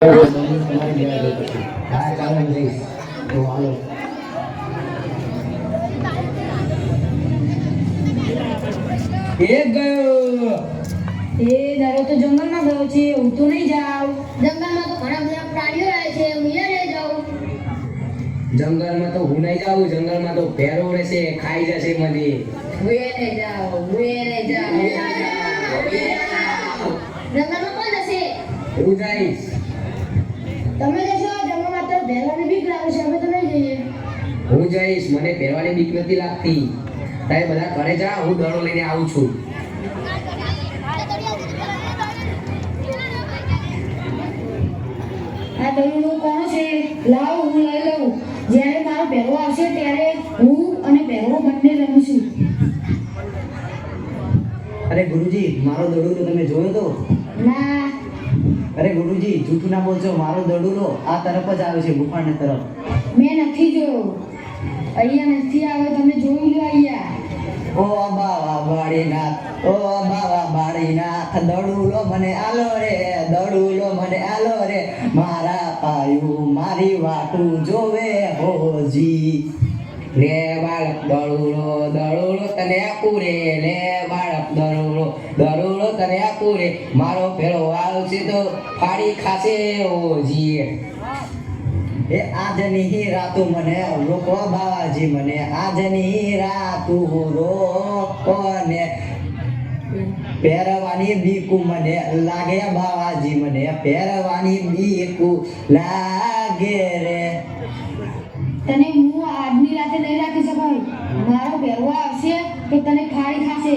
એક ગયો. એ દારો તો જંગલમાં ગયો છે હું તો નહીં જાઉં. જંગલમાં તો ઘણા બધા પ્રાણીઓ રહે છે હું અહીંયા જાઉં. જંગલમાં તો હું નહીં જાઉં જંગલમાં તો ભેરો રહેશે ખાઈ જશે મને. હું એ નહીં જાઉં. હું એ નહીં જાઉં. જંગલમાં કોણ જશે? હું જઈશ. તમે જશો તો ભેલાની બીક લાગે છે અમે તો નહીં જઈએ. હું જઈશ મને પહેરવાની બીક નથી લાગતી. તમે બધા ઘરે જા હું દડો લઈને આવું છું. આ દળુનો કોણ છે? લાવ હું લઈ લઉં. જ્યારે મારો પહેરો આવશે ત્યારે હું અને પહેરો બંને રમશું અરે ગુરુજી મારો દડુલો તમે જોયો તો? ના ગુરુજી જૂઠું ના બોલજો મારો દડુલો આ તરફ જ આવે છે ગુફાની તરફ. મેં નથી જોયો. અહીંયા નથી આવ્યો તમે જોઈ લો અહીંયા. ઓ બાવા બાળીનાથ ઓ બાવા બાળીનાથ દડુલો મને આલો રે દડુલો મને આલો રે. મારા પાયું મારી વાટું જોવે હોજી. લે બાળક દડુલો દડુલો તને આપું રે લે બાળક દડુલો દડુડો તને આપું રે મારો ભેળો આવશે તો ફાડી ખાશે ઓજીએ એ આજની રાતું મને રોકો બાવાજી મને. આજની રાતું રોકો ને પહેરવાની બીકુ મને લાગે બાવાજી મને. પહેરવાની બીકુ લાગે રે. તને હું આજની રાતે નહીં રાખી શકાય. મારો ભેરવો આવશે તો તને ખાડી ખાશે.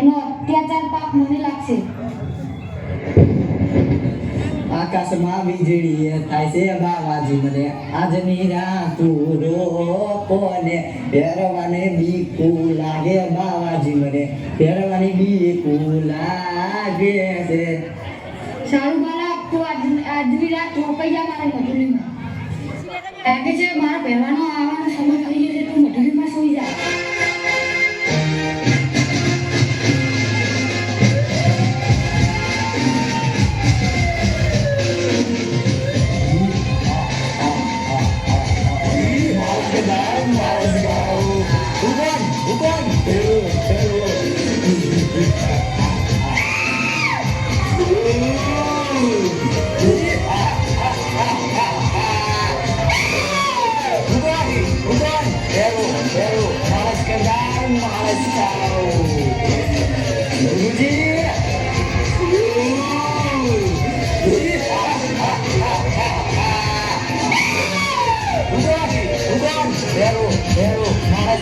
એનો અત્યાચાર પાપ મને લાગશે. આકાશમાં વીજળી થાય છે બાવાજી મને. આજની રાતું રોકો ને પહેરવાને બીકુ લાગે બાવાજી મને. પહેરવાની બીકુ લાગે છે. સારું મારા તો આજ આજની રાત રોકાઈ મારે મધુરીમાં લાગે છે મારા પહેરવાનો આવવાનો સમય થઈ ગયો તું મધુરીમાં સુઈ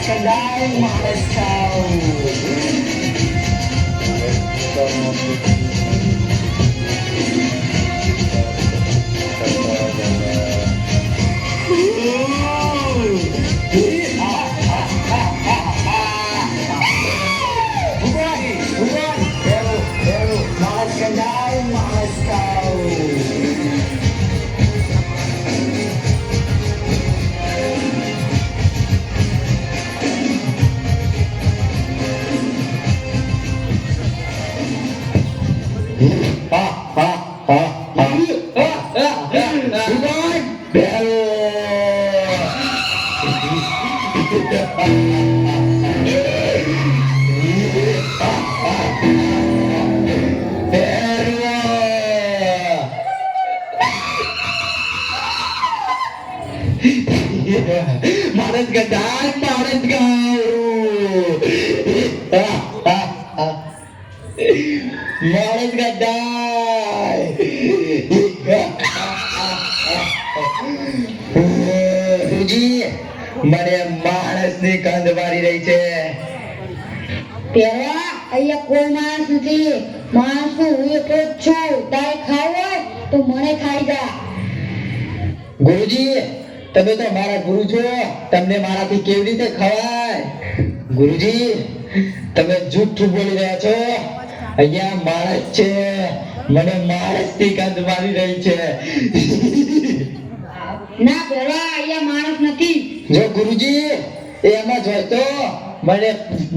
Shalom, mga kasaw. Thank you. જા માણસ ગદાય માણસ ગાવ માણસ ગદાય ગુરુજી મને માણસની કંધ મારી રહી છે. પેલા અહીંયા કોઈ માણસ નથી. માણસનું હું એકલો જ છું. તારે ખાવું હોય તો મને ખાઈ જા. ગુરુજી તમે તો મારા ગુરુ છો. તમને મારાથી કેવી રીતે ખવાય? ગુરુજી તમે જૂઠું બોલી રહ્યા છો. અહીંયા માણસ છે. મને માણસથી ગંધ મારી રહી છે. ના પહેરવા અહીંયા માણસ નથી. જો ગુરુજી એમાં જ હોય તો મને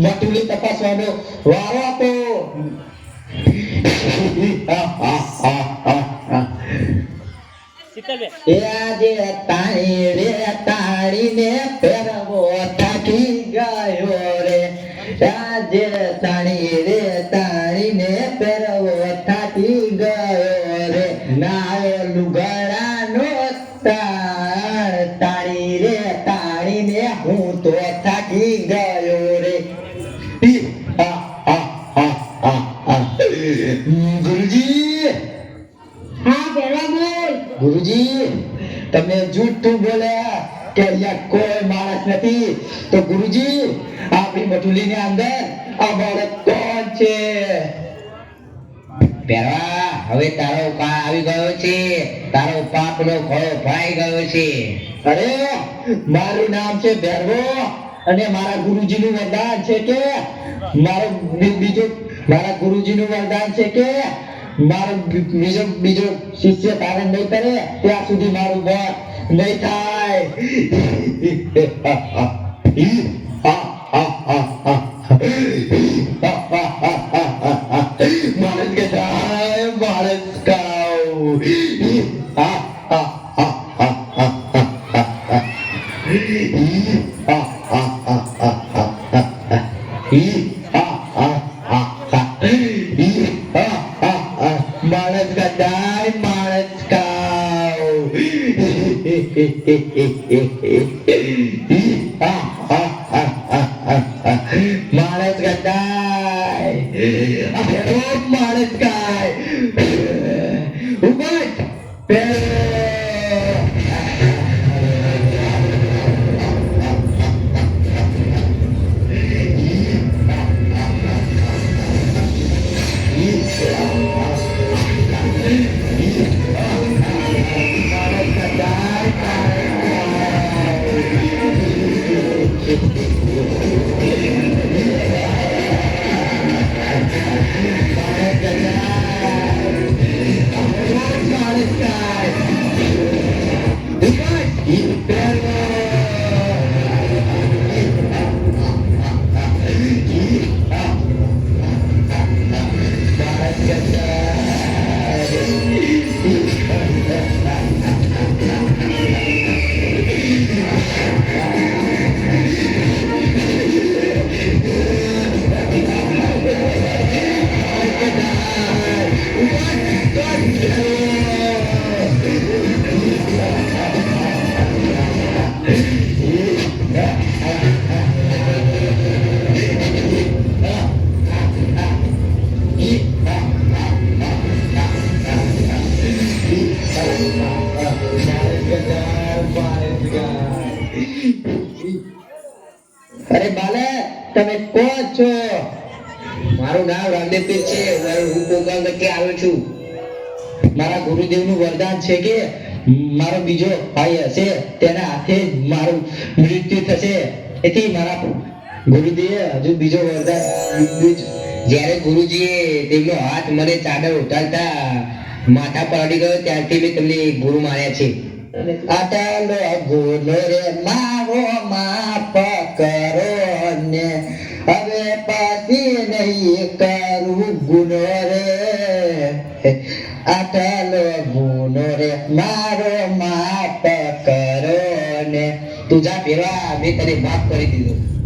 મટુલી તપાસવાનો વારો આપો. એ આજે તાણી રે તાણીને પહેરવો થાકી ગયો રે. આજે તાણી રે ગુરુજી મારું નામ છે ભેરવો અને મારા ગુરુજીનું વરદાન છે કે, મારો બીજો, મારા ગુરુજીનું વરદાન છે કે, મારો બીજો બીજો શિષ્ય ધારણ નહીં કરે, ત્યાં સુધી મારું વધ નહીં થાય માણસ કે થાય માણસ કાવ માણસ કદાય માણસ કાય અરે બાલે, તમે કોણ છો? મારું નામ રામદેવપીર છે. હું કોકાંગથી આવ્યો છું. મારા ગુરુદેવનું વરદાન છે કે મારો બીજો ભાઈ હશે. તેના હાથે મારું મૃત્યુ થશે. એથી મારા ગુરુદેવે હજુ બીજો વરદાન. જ્યારે ગુરુજીએ તેમનો હાથ મને ચાદર ઉતારતા માથા પર અડી ગયો, ત્યારથી મેં તમને ગુરુ માન્યા છે. આટલો ભૂલ રે મારો માફ કરો ને. હવે પાછી નહીં કરું ગુનો રે. આટલો ગુનો રે મારો માફ કરો ને. તું જા પેલા મેં તને માફ કરી દીધું.